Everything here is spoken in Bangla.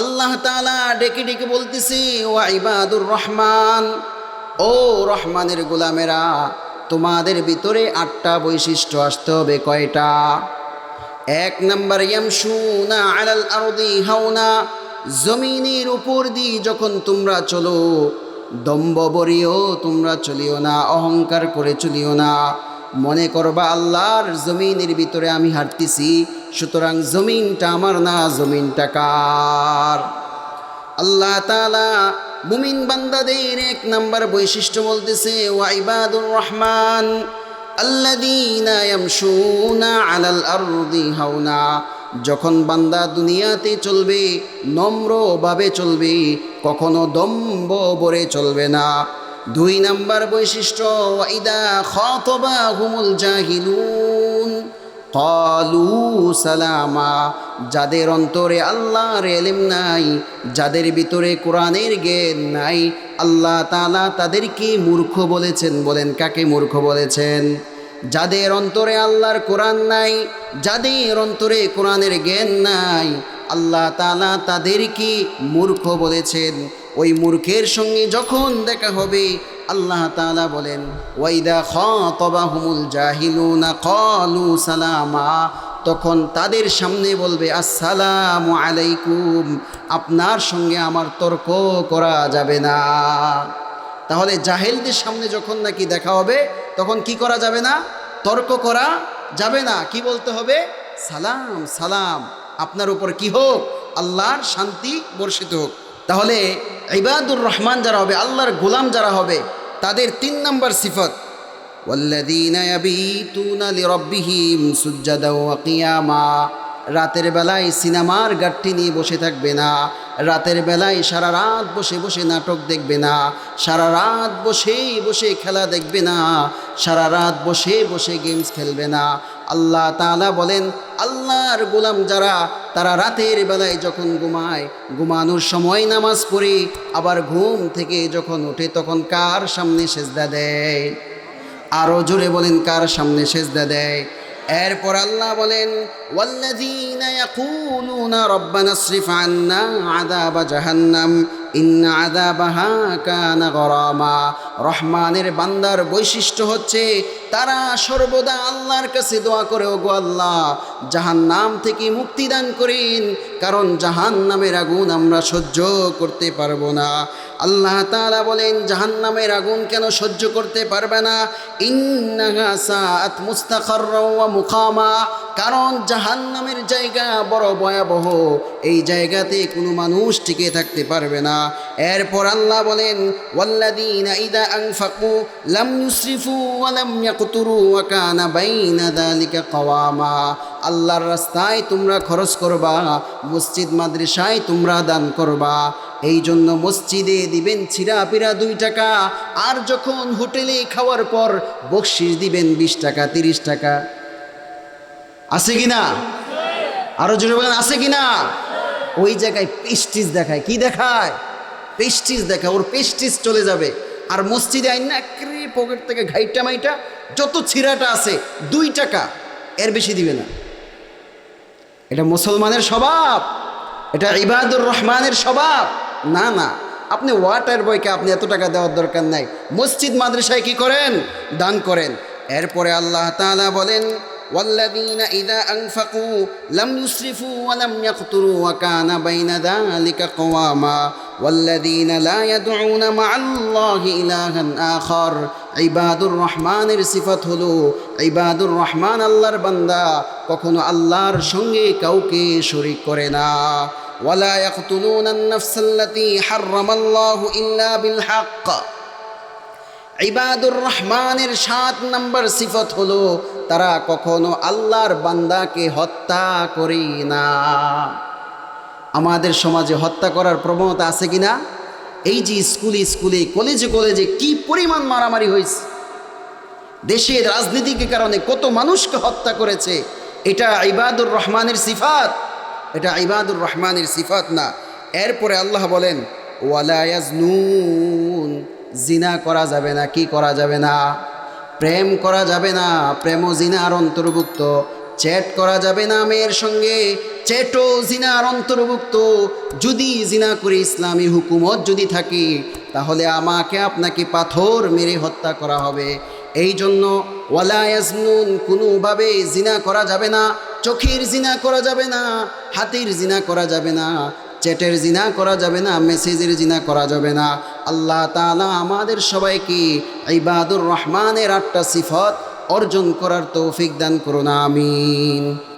আল্লাহ তাআলা ডেকে ডেকে বলতেছি, ওয়া ইবাদুর রহমান, ও রহমানের গোলামেরা, তোমাদের ভিতরে আটটা বৈশিষ্ট্য আসতে হবে, কয়টা? এক নম্বর হাওনা, জমিনের উপর দিয়ে যখন তোমরা চলো দম্ব বরিও তোমরা চলিও না, অহংকার করে চলিও না। মনে করবা, আল্লাহর জমিনের ভিতরে আমি হাঁটতেছি সুতরাং জমিনটা আমার না, জমিনটা কার? আল্লাহ তাআলা মুমিন বান্দাদের এক নাম্বার বৈশিষ্ট্য বলতেছে ওয়াইবাদুর রহমান, আল্লাযীনা ইয়ামশুনা আলাল আরদি হাওনা। যখন বান্দা দুনিয়াতে চলবে, নম্রভাবে চলবে, কখনো দম্ব বরে চলবে না। দুই নাম্বার বৈশিষ্ট্য ওয়াইদা খাতাবাহুমুল জাহিলুন। কলু সালামা, যাদের অন্তরে আল্লাহর এলেম নাই, যাদের ভিতরে কোরআনের জ্ঞান নাই, আল্লাহ তাআলা তাদেরকে মূর্খ বলেছেন। বলেন, কাকে মূর্খ বলেছেন? যাদের অন্তরে আল্লাহর কোরআন নাই, যাদের অন্তরে কোরআনের জ্ঞান নাই, আল্লাহ তাআলা তাদেরকে মূর্খ বলেছেন। ওই মূর্খের সঙ্গে যখন দেখা হবে আল্লাহ তাআলা বলেন, ওয়াইদা খাতাবাহুমুল জাহিলুনা ক্বালু সালামা। তখন তাদের সামনে বলবে, আসসালামু আলাইকুম, আপনার সঙ্গে আমার তর্ক করা যাবে না। তাহলে জাহেলদের সামনে যখন নাকি দেখা হবে, তখন কি করা যাবে না? তর্ক করা যাবে না। কি বলতে হবে? সালাম সালাম। আপনার উপর কি হোক, আল্লাহর শান্তি বর্ষিত হোক। তাহলে ইবাদুর রহমান যারা হবে, আল্লাহর গোলাম যারা হবে তাদের তিন নম্বর সিফত। রাতের বেলায় সিনেমার গাঠটি নিয়ে বসে থাকবে না। রাতের বেলায় সারা রাত বসে বসে নাটক দেখবে না, সারা রাত বসে বসে খেলা দেখবে না, সারা রাত বসে বসে গেমস খেলবে না। আল্লাহ তাআলা বলেন, আল্লাহর গোলাম যারা, তারা রাতের বেলায় যখন ঘুমায়, ঘুমানোর সময় নামাজ পড়ে, আবার ঘুম থেকে যখন ওঠে তখন কার সামনে সেজদা দেয়? আরও জোরে বলেন, কার সামনে সেজদা দেয়? এরপর আল্লাহ বলেন ওয়াল্লাযীনা ইয়াকুলুনা রাব্বানা ইসরিফ আন্না আযাবা জাহান্নাম। রহমানের বান্দার বৈশিষ্ট্য হচ্ছে তারা সর্বদা আল্লাহর কাছে দোয়া করে, ওগো আল্লাহ, জাহান্নাম থেকে মুক্তি দান করেন, কারণ জাহান্নামের আগুন আমরা সহ্য করতে পারব না। আল্লাহ তাআলা বলেন, জাহান্নামের আগুন কেন সহ্য করতে পারবে না? ইন্নাহা সাআত মুস্তাকাররা ওয়া কারণ জাহান্নামের জায়গা বড় ভয়াবহ। এই জায়গাতে কোনো মানুষ টিকে থাকতে পারবে না। এরপর আল্লাহ বলেন আনফাকু লাম আল্লাহর রাস্তায় তোমরা খরচ করবা, মসজিদ মাদ্রাসায় তোমরা দান করবা। এই জন্য মসজিদে দিবেন ছিঁড়া পিরা দুই টাকা, আর যখন হোটেলে খাওয়ার পর বকশিস দিবেন বিশ টাকা, তিরিশ টাকা। আছে কি না আরও জোরে বলেন, আছে কি না ওই জায়গায় পেস্টিস দেখায়। কি দেখায়? পেস্টিস দেখায়। ওর পেস্টিস চলে যাবে। আর মসজিদে আইন না পকেট থেকে ঘাইটা মাইটা, যত ছিঁড়াটা আছে, দুই টাকা, এর বেশি দিবে না। এটা মুসলমানের স্বভাব। এটা ইবাদুর রহমানের স্বভাব। না না। আপনি ওয়াটার বয়কে আপনি এত টাকা দেওয়ার দরকার নাই। মসজিদ মাদ্রাসায় কি করেন? দান করেন। এরপরে আল্লাহ তাআলা বলেন والذين إذا أنفقوا لم يسرفوا ولم يقتروا وكان بين ذلك قواما والذين لا يدعون مع الله إلها آخر ইবাদুর রহমানের সিফত হলো ইবাদুর রহমান আল্লাহর বান্দা কখনো আল্লাহর সঙ্গে কাউকে শরিক করে না ওয়ালা ইয়াকতুলুনা আন-নাফস আল্লাতী হাররামাল্লাহু ইল্লা বিল হক ইবাদুর রহমানের সাত নম্বর সিফত হলো, তারা কখনো আল্লাহর বান্দাকে হত্যা করে না। আমাদের সমাজে হত্যা করার প্রবণতা আছে কি না এই যে স্কুলে স্কুলে, কলেজে কলেজে কি পরিমাণ মারামারি হয়েছে? দেশের রাজনীতিকে কারণে কত মানুষকে হত্যা করেছে? এটা ইবাদুর রহমানের সিফাত। এটা ইবাদুর রহমানের সিফাত না। এরপরে আল্লাহ বলেন ওয়ালায়াজনুন জিনা করা যাবে না, কি করা যাবে না? প্রেম করা যাবে না, প্রেম জিনার অন্তর্ভুক্ত। চ্যাট করা যাবে না মেয়ের সঙ্গে চ্যাটও জিনার অন্তর্ভুক্ত। যদি জিনা করে ইসলামী হুকুমত যদি থাকে, তাহলে আমাকে আপনাকে পাথর মেরে হত্যা করা হবে। এই জন্য ওয়ালায়াজনুন কোনোভাবে জিনা করা যাবে না, চোখের জিনা করা যাবে না, হাতের জিনা করা যাবে না। চ্যাটের জিনা করা যাবে না, মেসেজের জিনা করা যাবে না। আল্লাহ তালা আমাদের সবাইকে ইবাদুর রহমানের আটটা সিফত অর্জন করার তৌফিক দান করুন, আমিন।